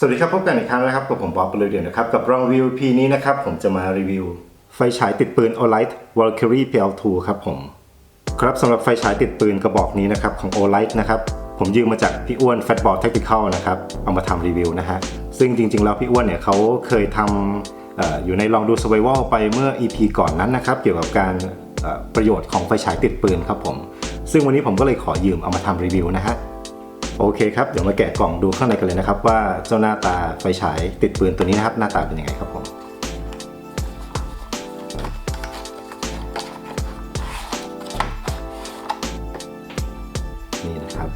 สวัสดีครับพบกันอีกครั้งนะครับกับผมบ๊อบเปลยเดียวนะครับกับรองวิวพีนี้นะครับผมจะมารีวิว ไฟฉายติดปืน Olight Valkyrie PL2 ครับผม ครับสำหรับไฟฉายติดปืนกระบอกนี้นะครับของ Olight นะครับผมยืมมาจากพี่อ้วน Fatball Tactical นะครับเอามาทำรีวิวนะฮะซึ่งจริงๆแล้วพี่อ้วนเนี่ยเขาเคยทำออยู่ในลองดู Survival ไปเมื่อ EP ก่อนนั้นนะครับเกี่ยวกับการประโยชน์ของไฟฉายติดปืนครับผม ซึ่งวันนี้ผมก็เลยขอยืมเอามาทำรีวิวนะฮะ โอเคครับ เดี๋ยวมาแกะกล่องดูข้างในกันเลยนะครับ ว่าเจ้าหน้าตาไฟฉายติดปืนตัวนี้นะครับ หน้าตาเป็นยังไงครับผมนี่นะครับ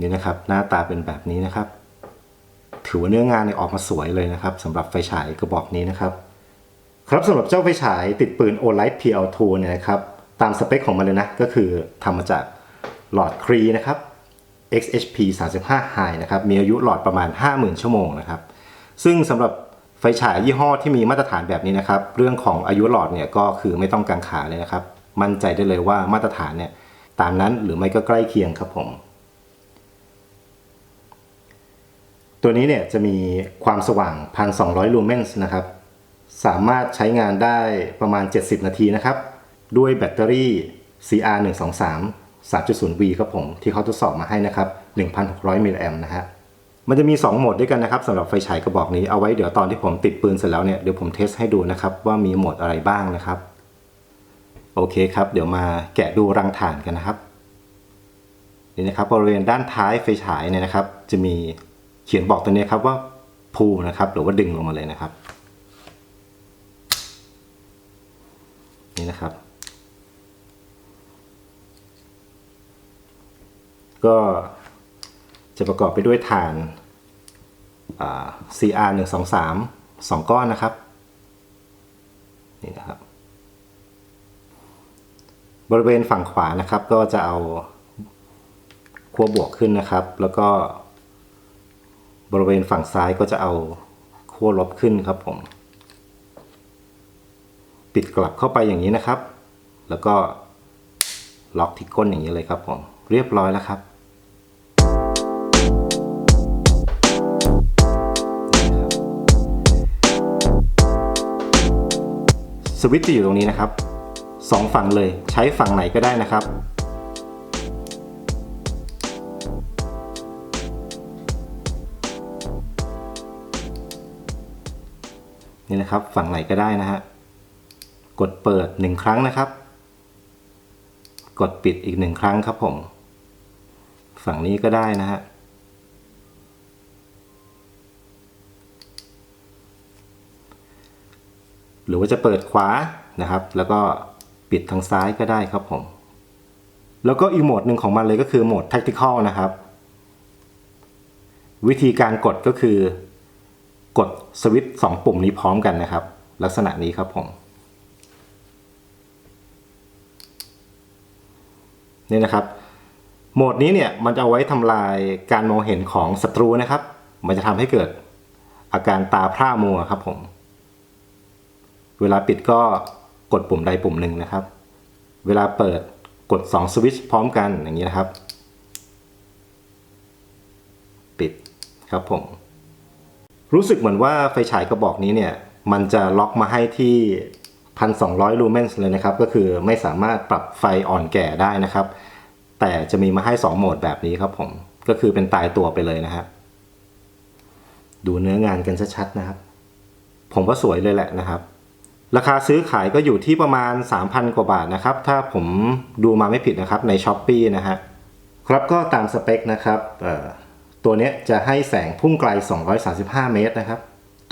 นี่นะครับ หน้าตาเป็นแบบนี้นะครับ ถือว่าเนื้องานเนี่ยออกมาสวยเลยนะครับสำหรับไฟฉายกระบอกนี้นะครับ ครับสำหรับเจ้าไฟฉายติดปืน Olight PL2 เนี่ยนะครับ ตามสเปคของมันเลยนะ ก็คือทำมาจากหลอดครีนะครับ XHP 35 High นะครับ มีอายุหลอดประมาณ 50,000 ชั่วโมงนะครับ ซึ่งสำหรับไฟฉายยี่ห้อที่มีมาตรฐานแบบนี้นะครับ เรื่องของอายุหลอดเนี่ยก็คือไม่ต้องกังขาเลยนะครับ มั่นใจได้เลยว่ามาตรฐานเนี่ยตามนั้นหรือไม่ก็ใกล้เคียงครับผม ตัวนี้เนี่ยจะมีความสว่าง 1,200 ลูเมนส์นะครับ สามารถใช้งานได้ประมาณ 70 นาทีนะครับ ด้วยแบตเตอรี่ CR 1 2 3 3.0V ครับผมที่เขาทดสอบมาให้นะครับ 1,600มิลลิแอมนะฮะมันจะมี 2 โหมดด้วยกันนะครับสำหรับไฟฉายกระบอกนี้เอาไว้เดี๋ยวตอนที่ผมติดปืนเสร็จแล้วเนี่ยเดี๋ยวผมเทสให้ดูนะครับว่ามีโหมดอะไรบ้างนะครับ โอเคครับ เดี๋ยวมาแกะดูรังฐานกันนะครับนี่นะครับบริเวณด้านท้ายไฟฉายเนี่ยนะครับ จะมีเขียนบอกตัวนี้ครับว่าพูนะครับหรือว่าดึงลงมาเลยนะครับ นี่นะครับ ก็จะประกอบไปด้วยฐานอ่า CR 1 2 3 2 ก้อนนะครับ นี่นะครับ บริเวณฝั่งขวานะครับ ก็จะเอาขั้วบวกขึ้นนะครับ แล้วก็บริเวณฝั่งซ้ายก็จะเอาขั้วลบขึ้นครับผม ปิดกลับเข้าไปอย่างนี้นะครับ แล้วก็ล็อกที่ก้นอย่างนี้เลยครับผมเรียบร้อยแล้วครับสวิตช์จะอยู่ตรงนี้นะครับสองฝั่งเลยใช้ฝั่งไหนก็ได้นะครับ นี่นะครับฝั่งไหนก็ได้นะฮะ กดเปิดหนึ่งครั้งนะครับ กดปิดอีกหนึ่งครั้งครับผม ฝั่งนี้ก็ได้นะฮะหรือว่าจะเปิดขวานะครับ แล้วก็ปิดทางซ้ายก็ได้ครับผม แล้วก็อีกโหมดหนึ่งของมันเลยก็คือโหมด tactical นะครับ วิธีการกดก็คือ กดสวิตช์สองปุ่มนี้พร้อมกันนะครับ ลักษณะนี้ครับผม นี่นะครับ โหมดนี้เนี่ยมันจะเอาไว้ทำลายการมองเห็นของศัตรูนะครับ มันจะทำให้เกิดอาการตาพร่ามัวครับผม เวลาปิดก็กดปุ่มใดปุ่มหนึ่งนะครับ เวลาเปิดกด 2 สวิตช์พร้อมกันอย่างนี้นะครับ ปิดครับผม รู้สึกเหมือนว่าไฟฉายกระบอกนี้เนี่ย มันจะล็อกมาให้ที่ 1,200 ลูเมนส์เลยนะครับ ก็คือไม่สามารถปรับไฟอ่อนแก่ได้นะครับ แต่จะมีมาให้ 2 โหมดแบบนี้ครับผม ก็คือเป็นตายตัวไปเลยนะฮะดูเนื้องานกันชัดๆนะครับ ผมว่าสวยเลยแหละนะครับ ราคาซื้อขายก็อยู่ที่ประมาณ 3,000 กว่าบาทนะครับ ถ้าผมดูมาไม่ผิดนะครับใน s h อ p e e นะฮะครับก็ตามสเปคนะครับตัวเนี้ยจะให้แสงพุ่งไกล 235 เมตรนะครับ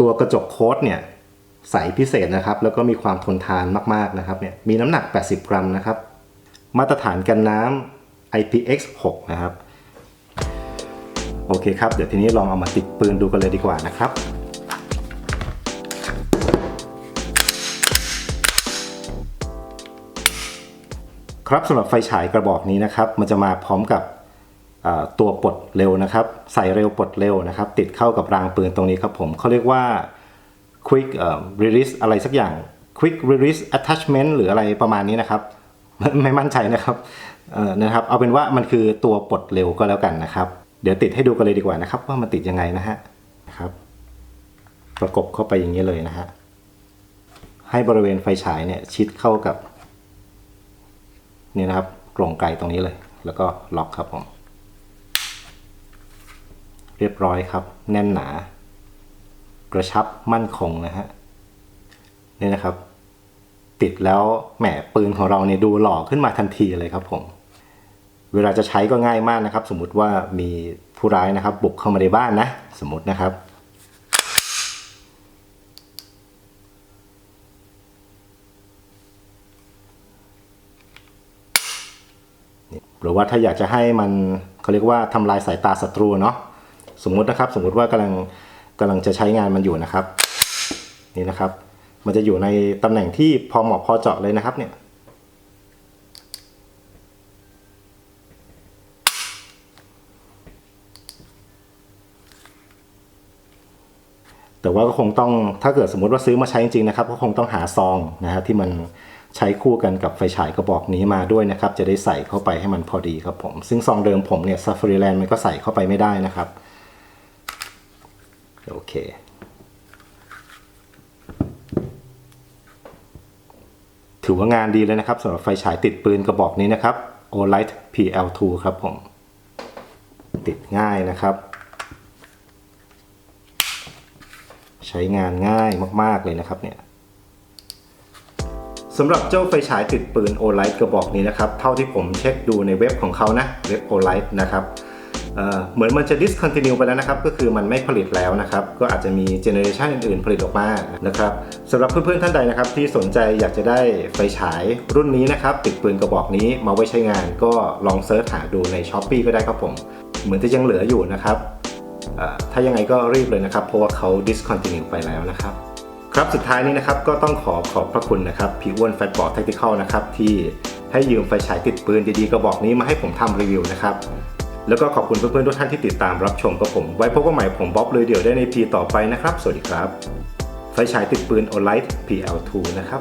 ตัวกระจกโค้ดเนี่ย ใสพิเศษนะครับ แล้วก็มีความทนทานมากๆนะครับเนี่ยมีน้ำหนัก 80 กรัมนะครับ มาตรฐานกันน้ำ IPX6 นะครับ โอเคครับ เดี๋ยวทีนี้ลองเอามาติดปืนดูกันเลยดีกว่านะครับครับสำหรับไฟฉายกระบอกนี้นะครับ มันจะมาพร้อมกับตัวปลดเร็วนะครับ ใส่เร็วปลดเร็วนะครับ ติดเข้ากับรางปืนตรงนี้ครับผมเขาเรียกว่า quick release อะไรสักอย่าง quick release attachment หรืออะไรประมาณนี้นะครับ ไม่มั่นใจนะครับนะครับ เอาเป็นว่ามันคือตัวปลดเร็วก็แล้วกันนะครับ เดี๋ยวติดให้ดูกันเลยดีกว่านะครับ ว่ามันติดยังไงนะฮะครับ ประกบเข้าไปอย่างนี้เลยนะฮะให้บริเวณไฟฉายเนี่ยชิดเข้ากับนี่นะครับกรงไกตรงนี้เลย แล้วก็ล็อกครับผม เรียบร้อยครับ แน่นหนา กระชับมั่นคงนะฮะนี่นะครับ ติดแล้วแหมปืนของเราเนี่ยดูหล่อขึ้นมาทันทีเลยครับผมเวลาจะใช้ก็ง่ายมากนะครับ สมมุติว่ามีผู้ร้ายนะครับ บุกเข้ามาในบ้านนะ สมมตินะครับ หรือว่าถ้าอยากจะให้มันเขาเรียกว่าทำลายสายตาศัตรูเนาะสมมุตินะครับ สมมุติว่ากำลัง กำลังจะใช้งานมันอยู่นะครับ นี่นะครับ มันจะอยู่ในตำแหน่งที่พอเหมาะพอเจาะเลยนะครับเนี่ยแต่ว่าก็คงต้องถ้าเกิดสมมติว่าซื้อมาใช้จริงๆนะครับ ก็คงต้องหาซองนะฮะที่มันใช้คู่กันกับไฟฉายกระบอกนี้มาด้วยนะครับ จะได้ใส่เข้าไปให้มันพอดีครับผม ซึ่งซองเดิมผมเนี่ยซ a ฟ a r i Land มันก็ใส่เข้าไปไม่ได้นะครับ โอเค ถือว่างานดีเลยนะครับสำหรับไฟฉายติดปืนกระบอกนี้นะครับ Olight PL2 ครับผม ติดง่ายนะครับ ใช้งานง่ายมาก ๆ เลยนะครับเนี่ยสำหรับเจ้าไฟฉายติดปืน Olight กระบอกนี้นะครับ เท่าที่ผมเช็คดูในเว็บของเขานะ เว็บ Olight นะครับ เหมือนมันจะ discontinue ไปแล้วนะครับ ก็คือมันไม่ผลิตแล้วนะครับ ก็อาจจะมีเจเนอเรชันอื่นๆ ผลิตออกมานะครับสำหรับเพื่อนๆท่านใดนะครับ ที่สนใจอยากจะได้ไฟฉายรุ่นนี้นะครับ ติดปืนกระบอกนี้มาไว้ใช้งานก็ลองเซิร์ชหาดูใน s h อ p e e ก็ได้ครับผม เหมือนจะยังเหลืออยู่นะครับถ้ายังไงก็รีบเลยนะครับ เพราะว่าเขา discontinue ไปแล้วนะครับครับสุดท้ายนี้นะครับก็ต้องขอขอบพระคุณนะครับพี่อ้วนแฟตบอร์ด Tactical นะครับที่ให้ยืมไฟฉายติดปืนดีๆกระบอกนี้มาให้ผมทำรีวิวนะครับ แล้วก็ขอบคุณเพื่อนๆทุกท่านที่ติดตามรับชมกับผม ไว้พบกันใหม่ผมบ๊อบเลยเดี๋ยวได้ในพีต่อไปนะครับ สวัสดีครับ ไฟฉายติดปืน Olight PL2 นะครับ